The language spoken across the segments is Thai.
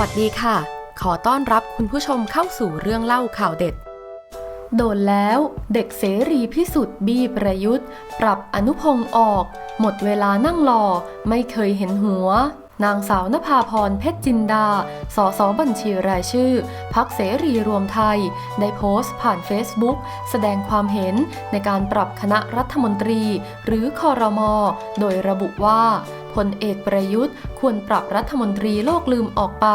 วัสดีค่ะ ขอต้อนรับคุณผู้ชมเข้าสู่เรื่องเล่าข่าวเด็ด โดนแล้วเด็กเสรีพิสุทธิ์บีประยุทธ์ ปรับอนุพงศ์ออก หมดเวลานั่งรอ ไม่เคยเห็นหัว นางสาวนภาพรเพชรจินดา สสบัญชีรายชื่อ พักเสรีรวมไทย ได้โพสต์ผ่าน Facebook แสดงความเห็นในการปรับคณะรัฐมนตรี หรือคอรมอโดยระบุว่า พลเอกประยุทธ์ควรปรับรัฐมนตรีโลกลืมออกไป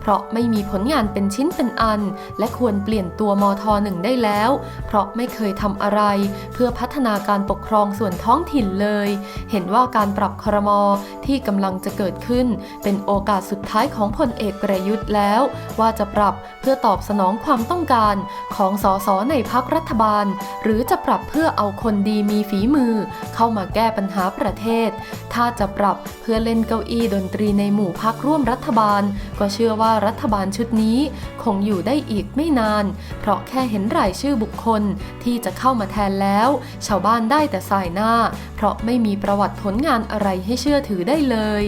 เพราะไม่มีผลงานเป็นชิ้นเป็นอัน และควรเปลี่ยนตัวมทหนึ่งได้แล้ว เพราะไม่เคยทำอะไร เพื่อพัฒนาการปกครองส่วนท้องถิ่นเลย เห็นว่าการปรับครมที่กำลังจะเกิดขึ้น เป็นโอกาสสุดท้ายของพลเอกประยุทธ์แล้ว ว่าจะปรับเพื่อตอบสนองความต้องการของสสในพักรัฐบาล หรือจะปรับเพื่อเอาคนดีมีฝีมือ เข้ามาแก้ปัญหาประเทศ ถ้าจะปรับเพื่อเล่นเก้าอี้ดนตรีในหมู่พักร่วมรัฐบาล ก็เชื่อว่ารัฐบาลชุดนี้คงอยู่ได้อีกไม่นาน เพราะแค่เห็นรายชื่อบุคคลที่จะเข้ามาแทนแล้ว ชาวบ้านได้แต่สายหน้า เพราะไม่มีประวัติผลงานอะไรให้เชื่อถือได้เลย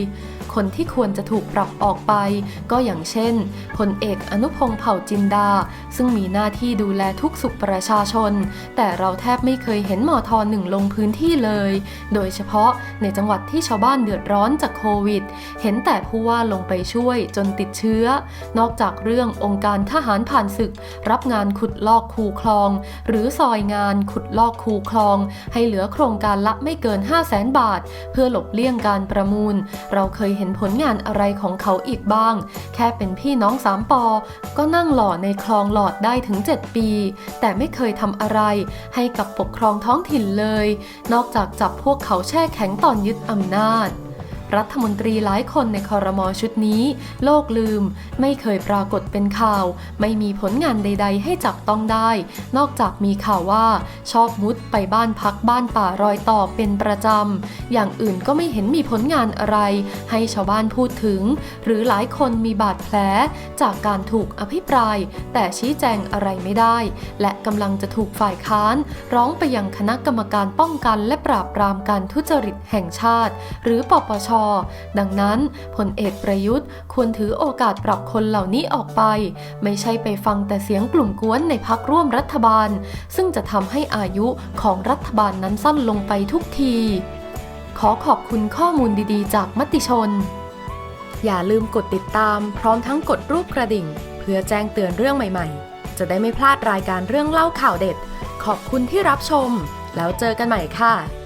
คนที่ควรจะถูกปรับออกไป ก็อย่างเช่นพลเอกอนุพงศ์เผ่าจินดา ซึ่งมีหน้าที่ดูแลทุกสุขประชาชน แต่เราแทบไม่เคยเห็นหมอทอหนึ่งลงพื้นที่เลย โดยเฉพาะในจังหวัดที่ชาวบ้านเดือดร้อนจากโควิด เห็นแต่ผู้ว่าลงไปช่วยจนติดเชื้อ นอกจากเรื่ององค์การทหารผ่านศึก รับงานขุดลอกคูคลอง หรือซอยงานขุดลอกคูคลอง ให้เหลือโครงการละไม่เกิน 5 0 0แสนบาท เพื่อหลบเลี่ยงการประมูล เราเคยเห็นผลงานอะไรของเขาอีกบ้าง แค่เป็นพี่น้องสามปอ ก็นั่งหล่อในคลองหลอดได้ถึง 7 ปี แต่ไม่เคยทำอะไร ให้กับปกครองท้องถิ่นเลย นอกจากจับพวกเขาแช่แข็งตอนยึดอำนาจ รัฐมนตรีหลายคนในคอรมอชุดนี้ โลกลืม ไม่เคยปรากฏเป็นข่าว ไม่มีผลงานใด ๆ ให้จับต้องได้ นอกจากมีข่าวว่าชอบมุดไปบ้านพักบ้านป่ารอยต่อเป็นประจำ อย่างอื่นก็ไม่เห็นมีผลงานอะไร ให้ชาวบ้านพูดถึง หรือหลายคนมีบาดแผล จากการถูกอภิปราย แต่ชี้แจงอะไรไม่ได้ และกำลังจะถูกฝ่ายค้าน ร้องไปยังคณะกรรมการป้องกันและปราบปรามการทุจริตแห่งชาติ หรือปปชดังนั้นพลเอกประยุทธ์ควรถือโอกาสปรับคนเหล่านี้ออกไป ไม่ใช่ไปฟังแต่เสียงกลุ่มกวนในพักร่วมรัฐบาล ซึ่งจะทำให้อายุของรัฐบาลนั้นสั้นลงไปทุกที ขอขอบคุณข้อมูลดีๆ จากมติชน อย่าลืมกดติดตาม พร้อมทั้งกดรูปกระดิ่ง เพื่อแจ้งเตือนเรื่องใหม่ๆ จะได้ไม่พลาดรายการเรื่องเล่าข่าวเด็ด ขอบคุณที่รับชม แล้วเจอกันใหม่ค่ะ